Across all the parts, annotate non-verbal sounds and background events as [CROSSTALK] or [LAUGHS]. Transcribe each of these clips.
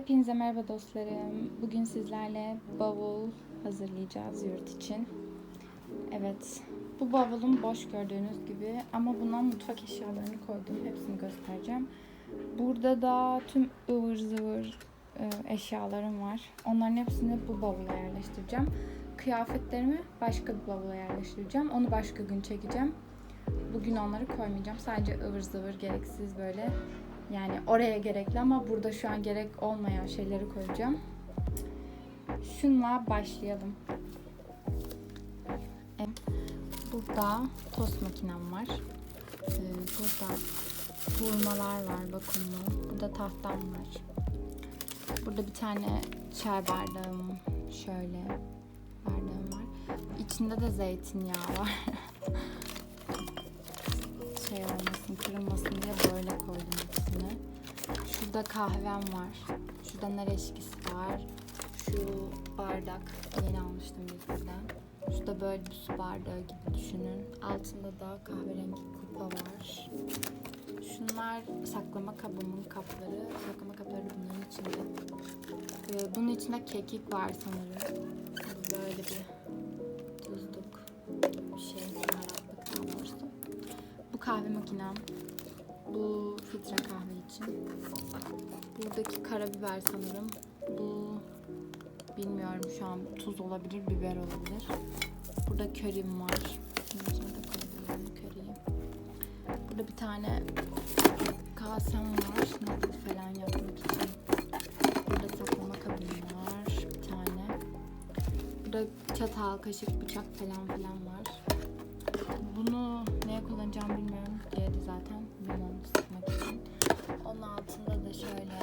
Hepinize merhaba dostlarım. Bugün sizlerle bavul hazırlayacağız yurt için. Evet, bu bavulum boş gördüğünüz gibi ama buna mutfak eşyalarını koydum. Hepsini göstereceğim. Burada da tüm ıvır zıvır e, eşyalarım var. Onların hepsini bu bavula yerleştireceğim. Kıyafetlerimi başka bir bavula yerleştireceğim. Onu başka gün çekeceğim. Bugün onları koymayacağım. Sadece ıvır zıvır gereksiz böyle yani oraya gerekli ama burada şu an gerek olmayan şeyleri koyacağım. Şunla başlayalım. Burada tost makinem var. Ee, Burada vurmalar var vakumlu. Burada tahtam var. Burada bir tane çay bardağım şöyle bardağım var. İçinde de zeytinyağı var. [LAUGHS] kırılmasın diye böyle koydum hepsini. Şurada kahvem var. Şurada nar eşkisi var. Şu bardak yeni almıştım bizden. Şurada böyle bir su bardağı gibi düşünün. Altında da kahverengi kupa var. Şunlar saklama kabımın kapları. Saklama kapları bunların içinde. Ee, bunun içinde kekik var sanırım. Böyle bir kahve makinem. Bu filtre kahve için. Buradaki karabiber sanırım. Bu bilmiyorum şu an tuz olabilir, biber olabilir. Burada körim var. Bunun içine. Burada bir tane kasem var. Noodle falan yapmak için. Burada saklama kabım var. Bir tane. Burada çatal, kaşık, bıçak falan filan var. Bunu neye kullanacağımı bilmiyorum. Diğeri zaten limon sıkmak için. Onun altında da şöyle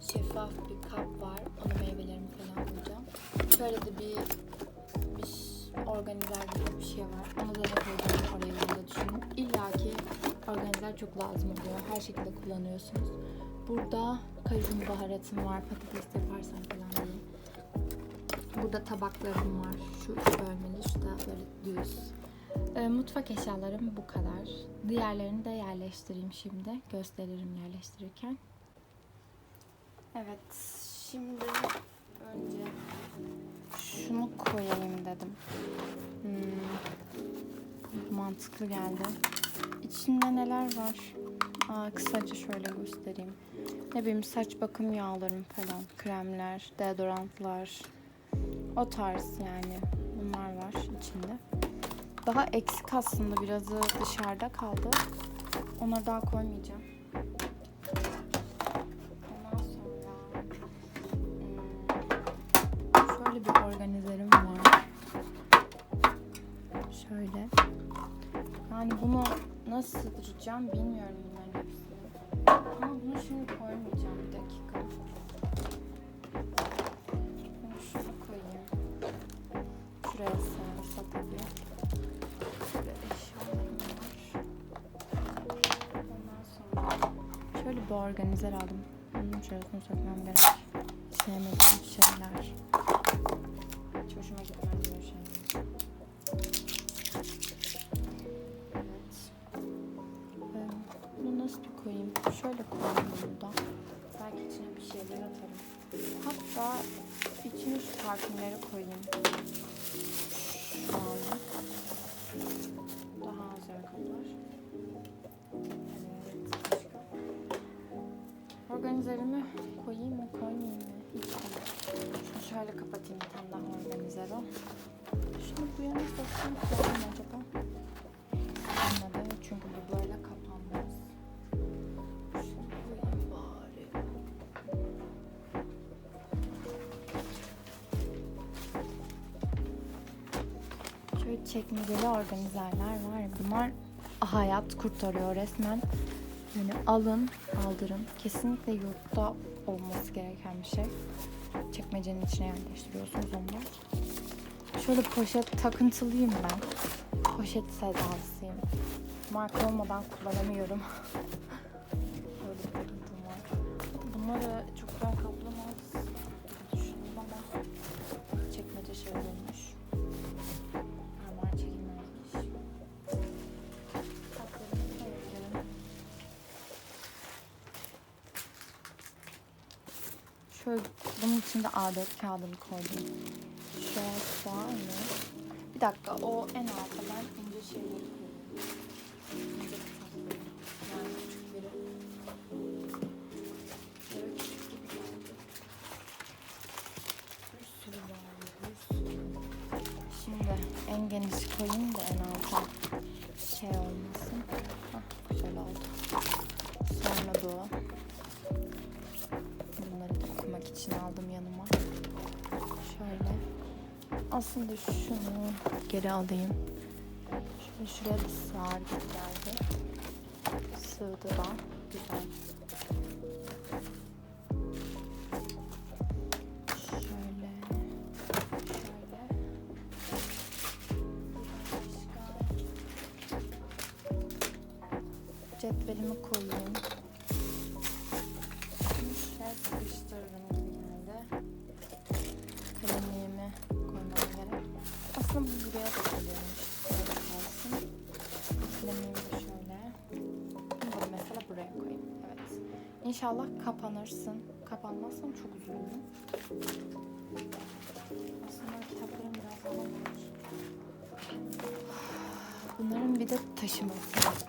şeffaf bir kap var. Ona meyvelerimi falan koyacağım. Şöyle de bir, bir organizer gibi bir şey var. Onu da ne koyacağımı oraya yanında düşünün. İlla ki organizer çok lazım oluyor. Her şekilde kullanıyorsunuz. Burada kajun baharatım var. Patates yaparsan falan diye. Burada tabaklarım var. Şu üç bölmeli, şu da böyle düz. E, mutfak eşyalarım bu kadar. Diğerlerini de yerleştireyim şimdi. Gösteririm yerleştirirken. Evet, şimdi önce şunu koyayım dedim. Hmm, mantıklı geldi. İçinde neler var? Aa, kısaca şöyle göstereyim. Ne bileyim saç bakım yağlarım falan, kremler, deodorantlar. O tarz yani. Daha eksik aslında birazı dışarıda kaldı. Onları daha koymayacağım. Ondan sonra hmm, şöyle bir organizerim var. Şöyle. Yani bunu nasıl sığdıracağım bilmiyorum bunların hepsini. Ama bunu şimdi koymayacağım bir dakika. Bunu koyayım. Şuraya sığarsa tabii. Bir organizer aldım. Bunun şurasını sökmem gerek. Sevmediğim şeyler. Hiç hoşuma gitmez böyle şeyler. Evet. Ee, Bunu nasıl koyayım? Şöyle koyayım bunu da. Belki içine bir şeyler atarım. Hatta içine şu parfümleri koyayım. Şu Organizerimi koyayım mı koymayayım mı? Şunu şöyle kapatayım tane daha organizer o. Şunu bu yana soksam koyayım acaba? Olmadı çünkü bu böyle kapanmaz. Şunu koyayım bari. Şöyle çekmeceli organizerler var. Bunlar hayat kurtarıyor resmen. Yani alın, aldırın. Kesinlikle yurtta olması gereken bir şey. Çekmecenin içine yerleştiriyorsunuz onları. Şöyle poşet takıntılıyım ben. Poşet sevdalısıyım. Marka olmadan kullanamıyorum. [LAUGHS] şöyle bunun içinde A4 kağıdını koydum. Mı? Bir dakika o en alta ben ince şeyleri koyuyorum. Yani küçükleri. Böyle küçük gibi geldi. Bir sürü var. Şimdi en geniş koyayım da en alta şey olmasın. Hah, güzel oldu. Sonra bu. Aslında şunu geri alayım. Şöyle şuraya da sığar geldi. Sığdı da. Güzel. Cetvelimi koyayım. İnşallah kapanırsın. Kapanmazsam çok üzülürüm. Aslında kitaplarım biraz daha. Bunların bir de taşıması.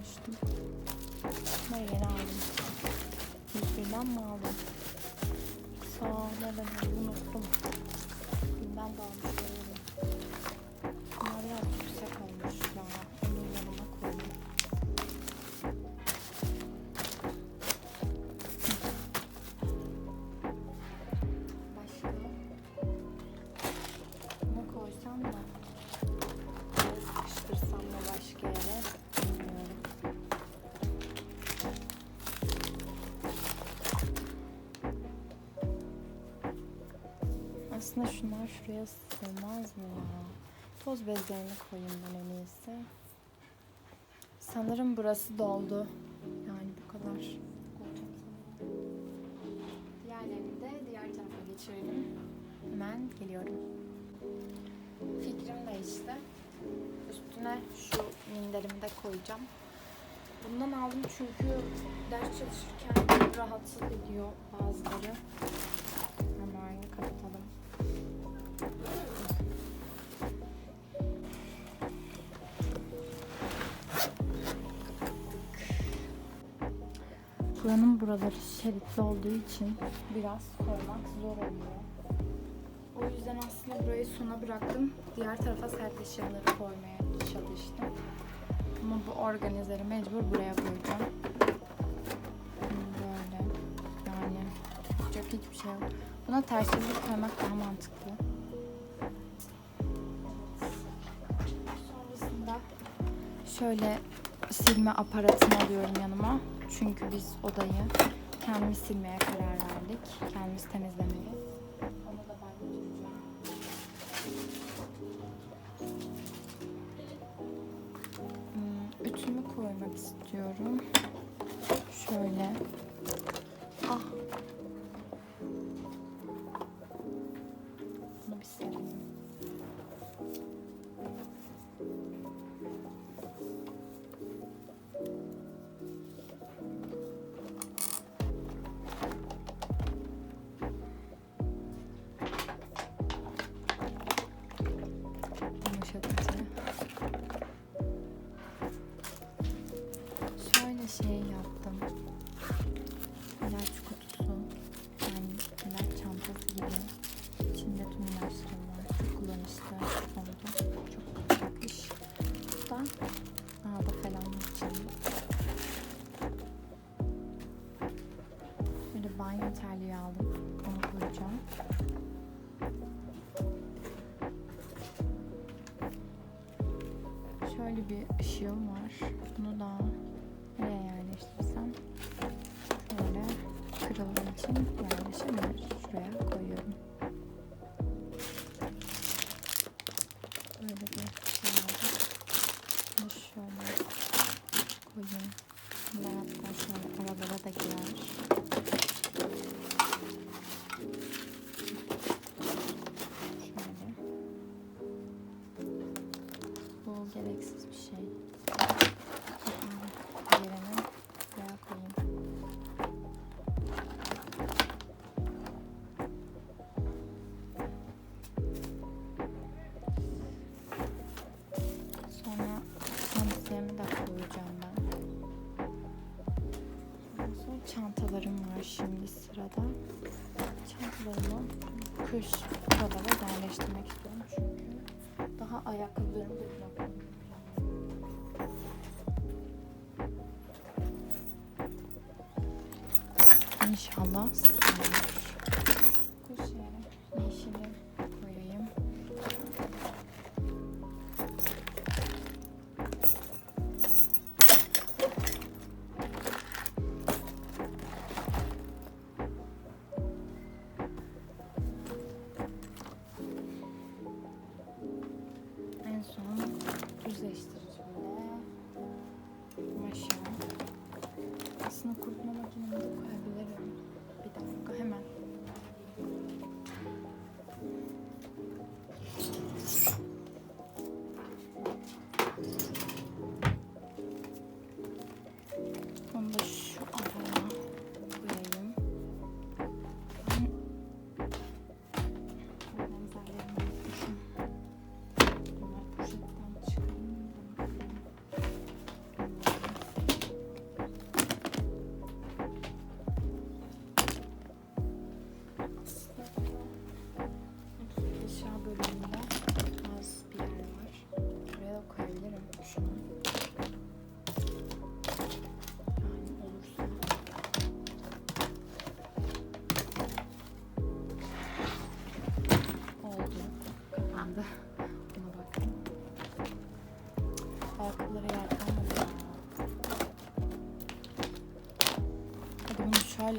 Almıştım. Bunları yeni aldım. 101'den mi aldım? Yoksa nereden aldım unuttum. Binden de almış Aslında şunlar şuraya sığmaz mı ya? Toz bezlerini koyayım ben en iyisi. Sanırım burası doldu. Yani bu kadar. Diğerlerini de diğer tarafa geçirelim. Hemen geliyorum. Fikrim değişti. Üstüne şu minderimi de koyacağım. Bundan aldım çünkü ders çalışırken rahatsız ediyor bazıları. Hemen kapatalım. Buranın buraları şeritli olduğu için biraz koymak zor oluyor. O yüzden aslında burayı sona bıraktım. Diğer tarafa sert eşyaları koymaya çalıştım. Ama bu organizeri mecbur buraya koyacağım. Böyle. Yani yapacak hiçbir şey yok. Buna ters çevir koymak daha mantıklı. Sonrasında şöyle silme aparatını alıyorum yanıma. Çünkü biz odayı kendimiz silmeye karar verdik. Kendimiz temizlemeye. Onu da. Hmm, Ütümü koymak istiyorum. Şöyle. Şöyle bir ışığım var. Bunu da nereye yerleştirsem şöyle kırıldığı için yerleşebilir. Şuraya buralara yerleştirmek istiyorum çünkü daha ayakkabılarımı da bırakmıyorum. İnşallah. kurutma makinemiz var.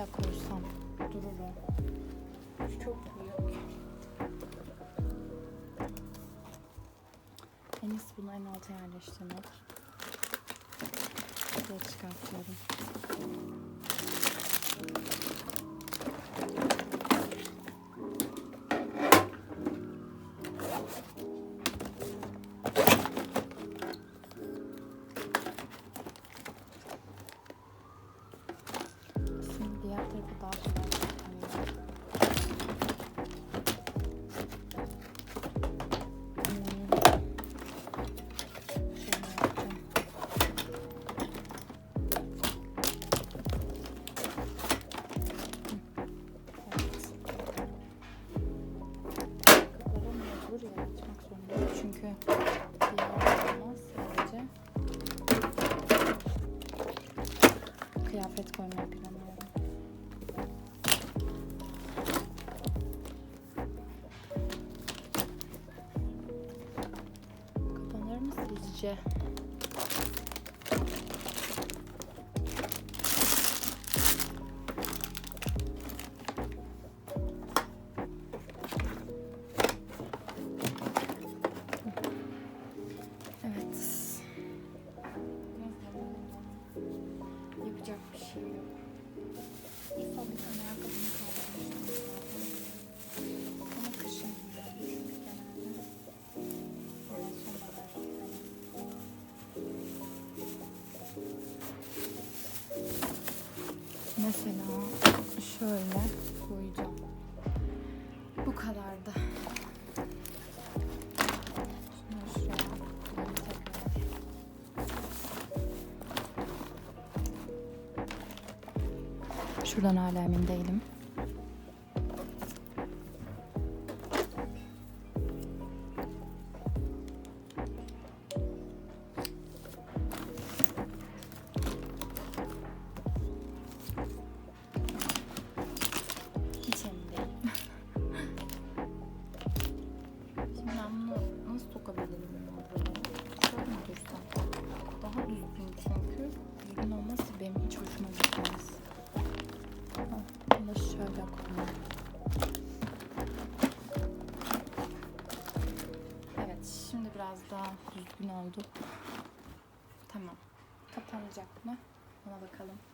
Şöyle koysam durur o. Çok büyük. En iyisi bunu en alta yerleştirmek. Şöyle çıkartıyorum. şöyle koyacağım. Bu kadar da. Şuradan hala emin değilim. Olacak mı? Ona bakalım.